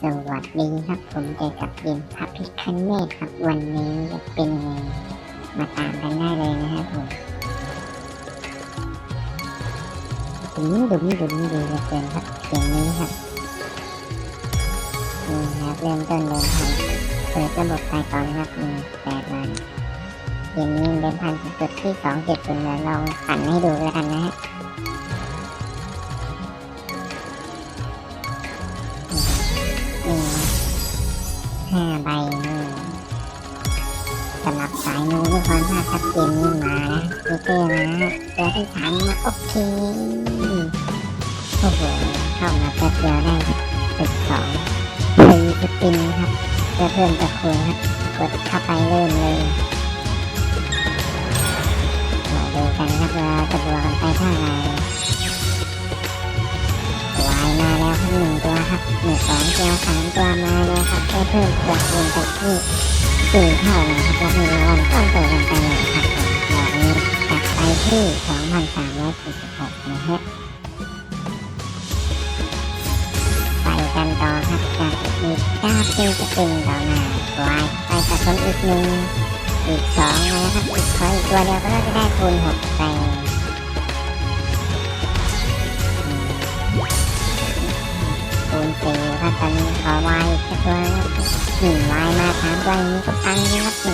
สวัสดีครับ ผมเจกับเกมพับพิคันเนตครับ วันนี้จะเป็นยังไงมาตามกันได้เลยนะครับผมดุมดุมดุมดีเหลือเกินครับเกมนี้ครับนี่ครับเริ่มต้นเดิมพันเปิดระบบไปก่อนนะครับนี่แปดวันเกมนี้เดิมพันจุดที่สองเจ็ดศูนย์ลองปั่นให้ดูแล้วกันนะฮะ ห้าใบนี่สำหรับสายนูทุกคนถ้าชัดเจนนี่มานะมิเตอร์นะตัวที่สามมาโอเคโอ้โหเข้ามาแป๊บเดียวได้ตึกสองตีสปินครับเพื่อเพิ่มตะคูณครับกดเข้าไปเริ่มเลยมาดูกันครับว่าจะบวกกันไปเท่าไหร่ ครับได้เพิ่มตัวคูณไปที่สี่เท่านะครับและมีรางวัลก้อนโตกันไปเลยครับผมดอกนี้จัดไปที่สองพันสามร้อยสี่สิบหกนะฮะไปกันต่อครับจากอีกเก้าปีจะเป็นต่อมาวายไปสะสมอีกหนึ่งอีกสองนะครับอีกขออีกตัวเดียวก็จะได้คูณหกไป คูณสี่ครับตอนนี้ขอวายสักตัวหนึ่งวายมาสามตัวนี้ก็ปังนะครับ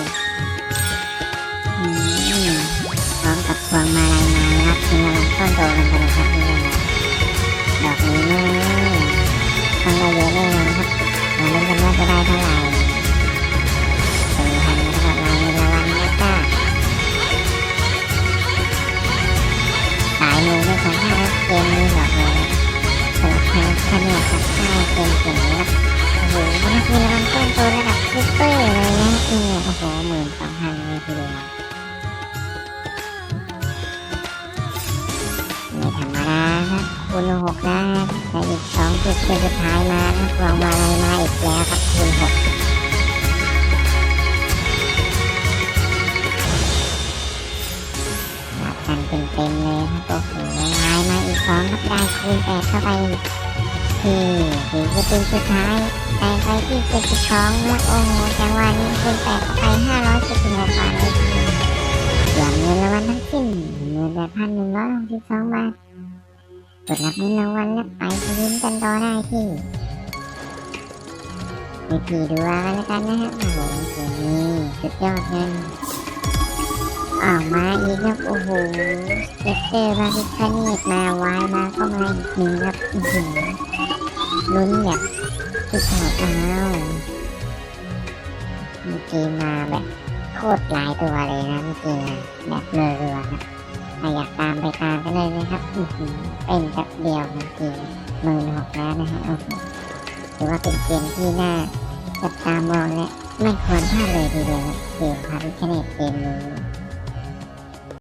รางวัลต้นโตระดับซุปเปอร์เลยนะเนี่ยโอ้โหหมื่นสองพันเลยทีเดียวไม่ธรรมดาครับคูณหกนะแต่อีกสองจุดเป็นสุดท้ายมานะวางมาอะไรมาอีกแล้วครับคูณหกรับกันเต็มๆเลยครับโอ้โหลายมาอีกสองครับได้คูณแปดเข้าไป ที่ถึงจะเป็นสุดท้าย แต่ไปที่เจ็ดสิบสองนะโอ้โหจังหวะนี้คุณแตกไปห้าร้อยสิบหกบาทเลยทีเดียวเสียเงินรางวัลทั้งสิ้นหมื่นแปดพันหนึ่งร้อยหกสิบสองบาทกดรับเงินรางวัลและไปลุ้นกันต่อได้ที่วิธีดูว่ากันแล้วกันนะฮะโอ้โหเกมนี้สุดยอดเงินออกมาอีกครับโอ้โหเจ็กเตอร์มาพิคเนตมาไวมาก็มาอีกหนึ่งครับอื้อหือ ลุ้นแบบสุดหัวอ้าวเมื่อกี้มาแบบโคตรหลายตัวเลยนะเมื่อกี้นะแบบเรือๆนะถ้าอยากตามไปตามกันเลยนะครับเป็นแป๊บเดียวเมื่อกี้หมื่นหกแล้วนะฮะโอ้โหถือว่าเป็นเกมที่น่าจับตามองและไม่ควรพลาดเลยทีเดียวนะเกมพาริคเนตเกมนี้